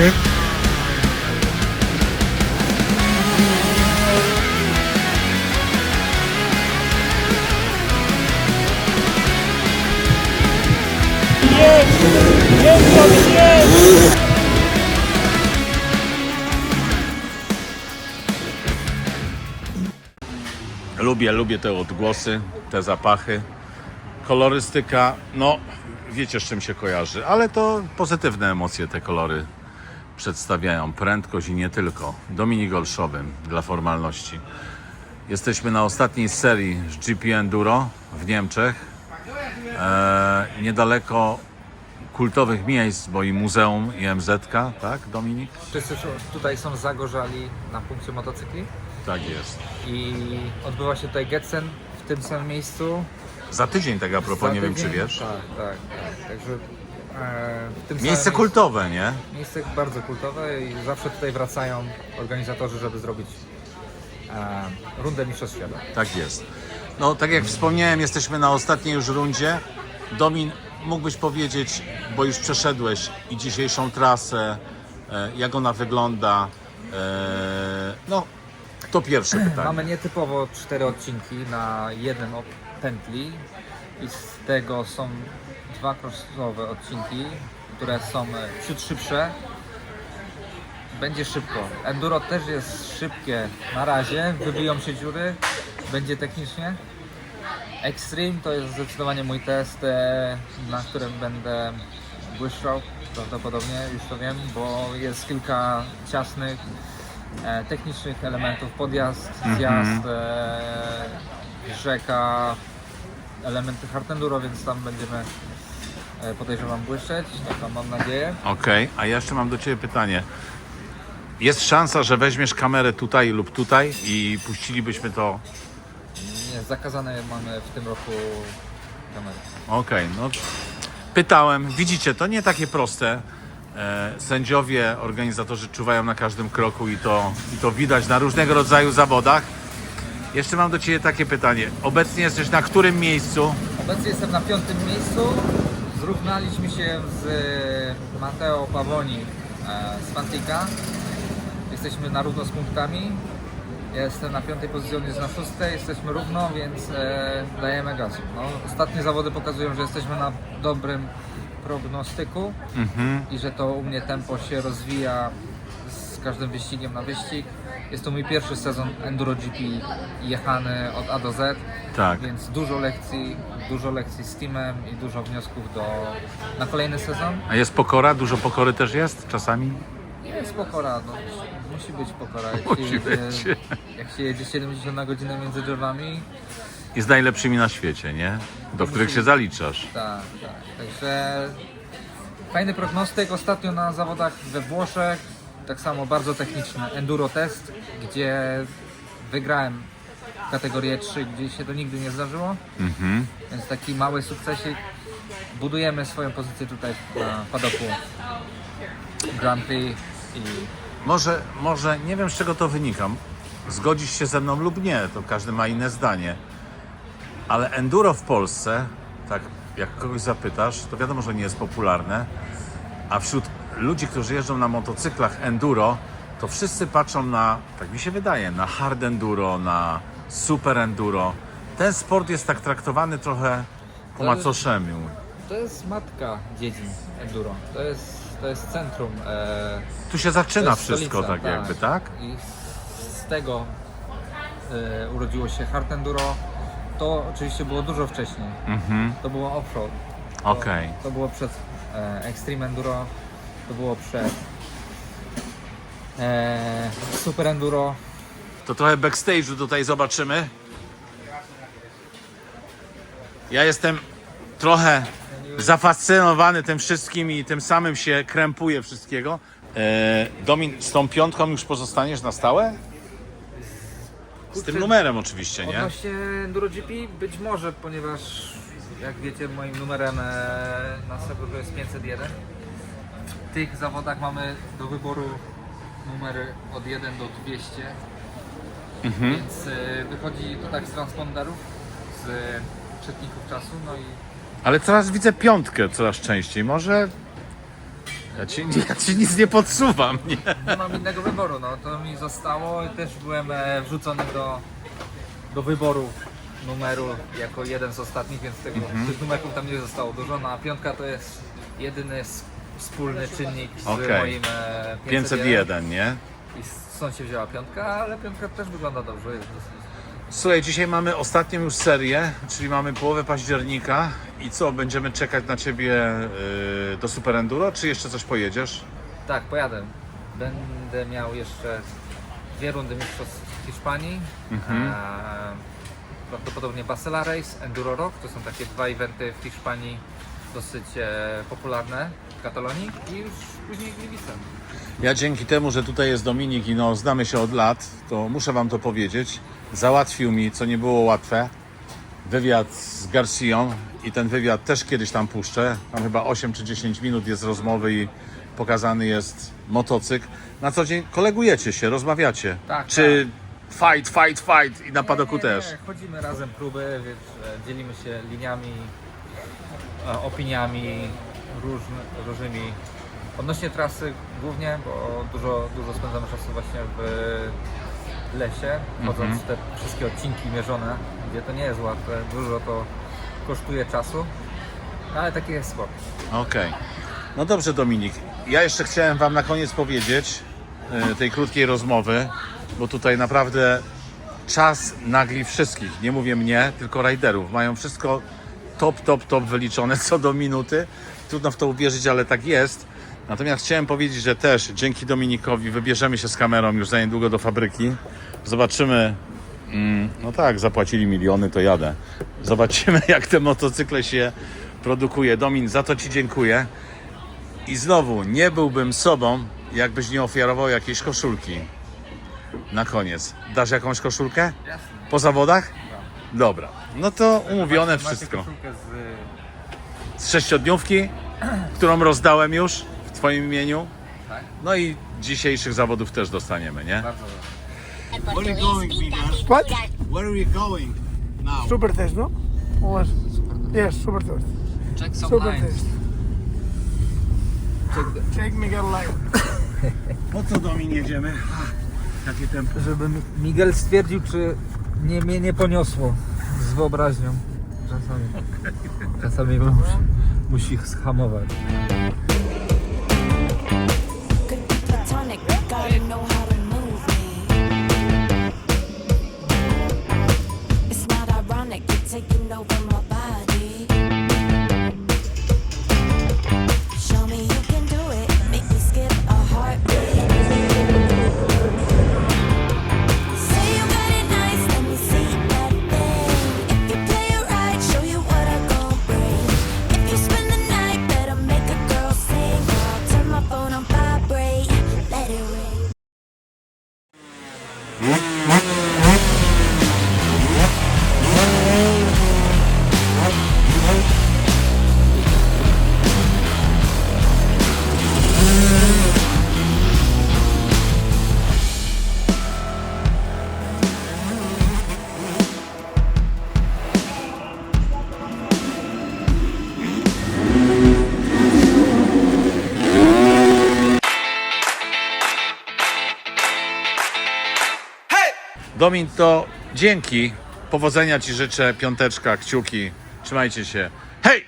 Jest, Tomek, jest! Lubię, lubię te odgłosy, te zapachy. Kolorystyka, no wiecie z czym się kojarzy, ale to pozytywne emocje te kolory przedstawiają. Prędkość i nie tylko. Dominik Olszowym dla formalności. Jesteśmy na ostatniej serii z GP Enduro w Niemczech. E, niedaleko kultowych miejsc, bo i muzeum, i tak Dominik? Wszyscy tutaj są zagorzali na punkcie motocykli Tak jest. i odbywa się tutaj Getsen w tym samym miejscu. Za tydzień tak a propos, Za nie wiem czy tydzień- wiesz. Tak, tak, tak. Także w tym Miejsce samym kultowe, nie? Miejsce bardzo kultowe i zawsze tutaj wracają organizatorzy, żeby zrobić e, rundę Mistrzostw Świata. Tak jest. No, tak jak wspomniałem, jesteśmy na ostatniej już rundzie. Domin, mógłbyś powiedzieć, bo już przeszedłeś i dzisiejszą trasę, e, jak ona wygląda. E, no, to pierwsze pytanie. Mamy nietypowo cztery odcinki na jednym pętli i z tego są dwa crossowe odcinki, które są e, ciut szybsze. Będzie szybko. Enduro też jest szybkie na razie, wybiją się dziury, będzie technicznie. Extreme to jest zdecydowanie mój test, e, na którym będę błyszczał prawdopodobnie, już to wiem, bo jest kilka ciasnych, e, technicznych elementów, podjazd, zjazd, e, rzeka, elementy hard enduro, więc tam będziemy e, podejrzewam błyszczeć, taką mam nadzieję. Okej, a ja jeszcze mam do Ciebie pytanie. Jest szansa, że weźmiesz kamerę tutaj lub tutaj i puścilibyśmy to Nie, zakazane mamy w tym roku kamery. Okej, no pytałem. Widzicie, to nie takie proste. E, sędziowie, organizatorzy czuwają na każdym kroku i to, i to widać na różnego rodzaju zawodach. Jeszcze mam do Ciebie takie pytanie. Obecnie jesteś na którym miejscu? Obecnie jestem na piątym miejscu. Zrównaliśmy się z Matteo Pavoni e, z Fantika. Jesteśmy na równo z punktami. Ja jestem na piątej pozycji, on jest na szóstej. Jesteśmy równo, więc e, dajemy gazu. No, ostatnie zawody pokazują, że jesteśmy na dobrym prognostyku i że to u mnie tempo się rozwija z każdym wyścigiem na wyścig. Jest to mój pierwszy sezon Enduro GP jechany od A do Z. Tak. Więc dużo lekcji, dużo lekcji z teamem i dużo wniosków do, na kolejny sezon. A jest pokora? Dużo pokory też jest czasami? Jest pokora, no, musi być pokora. Jak, Musi się jedzie, być. jak się jedzie 70 na godzinę między drzewami, I z najlepszymi na świecie, nie? Do których się zaliczasz. tak, tak. Także fajny prognostyk. Ostatnio na zawodach we Włoszech, tak samo bardzo techniczny enduro test, gdzie wygrałem kategorię 3, gdzie się to nigdy nie zdarzyło. Mhm. Więc taki mały sukcesik. Budujemy swoją pozycję tutaj na padoku Grand Prix i Może, może, nie wiem z czego to wynika. Zgodzisz się ze mną lub nie, to każdy ma inne zdanie. Ale enduro w Polsce, tak jak kogoś zapytasz, to wiadomo, że nie jest popularne. A wśród ludzi, którzy jeżdżą na motocyklach enduro, to wszyscy patrzą na, tak mi się wydaje, na hard enduro, na super enduro. Ten sport jest tak traktowany trochę po To- macoszemu. to jest matka dziedzin enduro. To jest, to jest centrum. E, Tu się zaczyna jest wszystko stolica, tak jakby, tak? I z tego e, urodziło się hard enduro. To oczywiście było dużo wcześniej. Mhm, To było offroad. To, okej. to było przed e, Extreme Enduro. To było przed e, Super Enduro. To trochę backstage'u tutaj zobaczymy. Ja jestem trochę zafascynowany tym wszystkim i tym samym się krępuję wszystkiego. E, Domin, z tą piątką już pozostaniesz na stałe? Z tym numerem oczywiście, nie? Odnośnie Enduro GP być może, ponieważ jak wiecie moim numerem e, na serwerze jest 501. W tych zawodach mamy do wyboru numery od 1 do 200. Więc e, wychodzi to tak z transponderów, z czytników czasu, no i Ale coraz widzę piątkę coraz częściej. Może Ja ci, ja ci nic nie podsuwam, nie? Nie mam innego wyboru, no to mi zostało. Też byłem e, wrzucony do, do wyboru numeru jako jeden z ostatnich, więc tego, Mhm. tych numerków tam nie zostało dużo. No a piątka to jest jedyny s- wspólny czynnik z Okej. moim e, 501, nie? I stąd się wzięła piątka, ale piątka też wygląda dobrze. Jest dosyć. Słuchaj, dzisiaj mamy ostatnią już serię, czyli mamy połowę października i co, będziemy czekać na Ciebie yy, do Super Enduro, czy jeszcze coś pojedziesz? Tak, pojadę. Będę miał jeszcze dwie rundy mistrzostw Hiszpanii. E, prawdopodobnie Basela Race, Enduro Rock. To są takie dwa eventy w Hiszpanii dosyć e, popularne w Katalonii i już później Gliwice. Ja dzięki temu, że tutaj jest Dominik i no, znamy się od lat, to muszę Wam to powiedzieć, załatwił mi, co nie było łatwe, wywiad z Garcją i ten wywiad też kiedyś tam puszczę. Tam chyba 8 czy 10 minut jest rozmowy i pokazany jest motocykl. Na co dzień kolegujecie się, rozmawiacie. Tak, czy fight, fight, fight i na padoku Nie, nie, też. Chodzimy razem próby, e, dzielimy się liniami, opiniami różny, różnymi. Odnośnie trasy głównie, bo dużo, dużo spędzamy czasu właśnie w lesie, chodząc Mhm. te wszystkie odcinki mierzone, gdzie to nie jest łatwe, dużo to kosztuje czasu, ale taki jest sport. Okej. No dobrze, Dominik. Ja jeszcze chciałem Wam na koniec powiedzieć e, tej krótkiej rozmowy, bo tutaj naprawdę czas nagli wszystkich. Nie mówię mnie, tylko rajderów. Mają wszystko top, top, top wyliczone co do minuty. Trudno w to uwierzyć, ale tak jest. Natomiast chciałem powiedzieć, że też dzięki Dominikowi wybierzemy się z kamerą już za niedługo do fabryki. Zobaczymy. Mm, no tak, zapłacili miliony, to jadę. Zobaczymy, jak te motocykle się produkuje. Domin, za to Ci dziękuję. I znowu, nie byłbym sobą, jakbyś nie ofiarował jakiejś koszulki. Na koniec. Dasz jakąś koszulkę? Po zawodach? Dobra. No to umówione Macie wszystko. koszulkę z... Z sześciodniówki, którą rozdałem już w Twoim imieniu. Tak? No i dzisiejszych zawodów też dostaniemy, nie? Bardzo dobrze. Where are you going, Miguel? What? Where are you going now? Super test, no? Or yes, super test. Check some Super lines. test. Check the... Check Miguel live. Po co do mnie jedziemy? Jakie tempo? Żeby Mi- Miguel stwierdził, czy nie, mnie nie poniosło z wyobraźnią. Czasami. Czasami musi, musi schamować. Domin, to dzięki. Powodzenia Ci życzę, piąteczka, kciuki. Trzymajcie się. Hej!